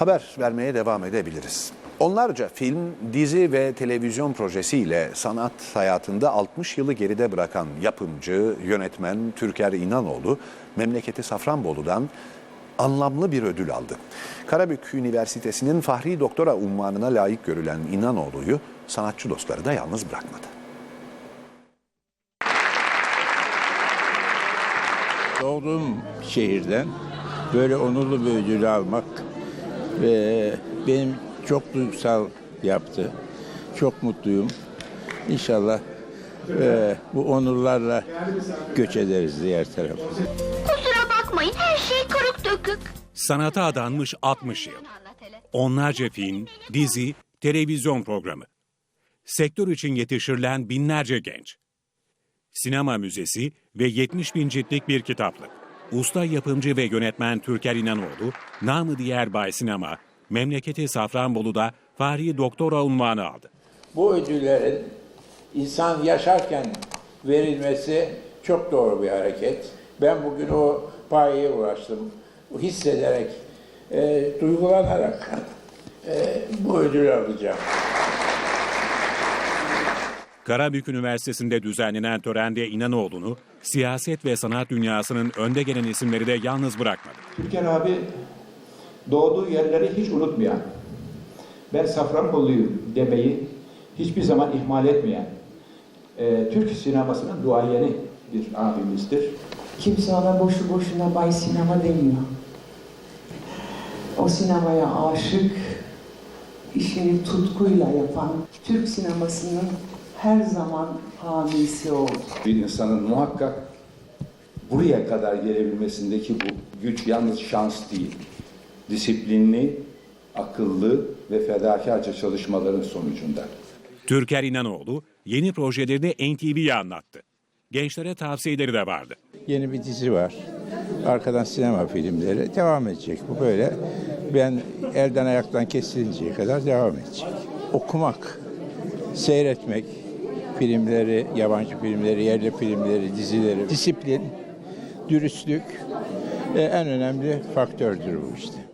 haber vermeye devam edebiliriz. Onlarca film, dizi ve televizyon projesiyle sanat hayatında 60 yılı geride bırakan yapımcı, yönetmen Türker İnanoğlu memleketi Safranbolu'dan anlamlı bir ödül aldı. Karabük Üniversitesi'nin Fahri Doktora unvanına layık görülen İnanoğlu'yu sanatçı dostları da yalnız bırakmadı. Doğduğum şehirden böyle onurlu bir ödül almak ve benim çok duygusal yaptı. Çok mutluyum. İnşallah e, bu onurlarla göç ederiz diğer tarafa. Kusura bakmayın her şey kırık dökük. Sanata adanmış 60 yıl. Onlarca film, dizi, televizyon programı. Sektör için yetiştirilen binlerce genç. Sinema müzesi ve 70 bin ciltlik bir kitaplık. Usta yapımcı ve yönetmen Türker İnanoğlu, namı diğer Bay Sinema, memleketi Safranbolu'da Fahri Doktora unvanı aldı. Bu ödüllerin insan yaşarken verilmesi çok doğru bir hareket. Ben bugün o payeye ulaştım. Hissederek, e, duygulanarak e, bu ödülü alacağım. Karabük Üniversitesi'nde düzenlenen törende İnanoğlu'nu siyaset ve sanat dünyasının önde gelen isimleri de yalnız bırakmadı. Türker abi doğduğu yerleri hiç unutmayan, ben Safranboluyum demeyi hiçbir zaman ihmal etmeyen, e, Türk sinemasının duayeni bir abimizdir. Kimse ona boşu boşuna Bay Sinema demiyor. O sinemaya aşık, işini tutkuyla yapan Türk sinemasının her zaman hamisi oldu. bir insanın muhakkak buraya kadar gelebilmesindeki bu güç yalnız şans değil. Disiplinli, akıllı ve fedakarca çalışmaların sonucunda. Türker İnanoğlu yeni projelerini NTV'ye anlattı. Gençlere tavsiyeleri de vardı. Yeni bir dizi var. Arkadan sinema filmleri devam edecek. Bu böyle ben elden ayaktan kesilinceye kadar devam edecek. Okumak, seyretmek, filmleri, yabancı filmleri, yerli filmleri, dizileri, disiplin, dürüstlük e, en önemli faktördür bu işte.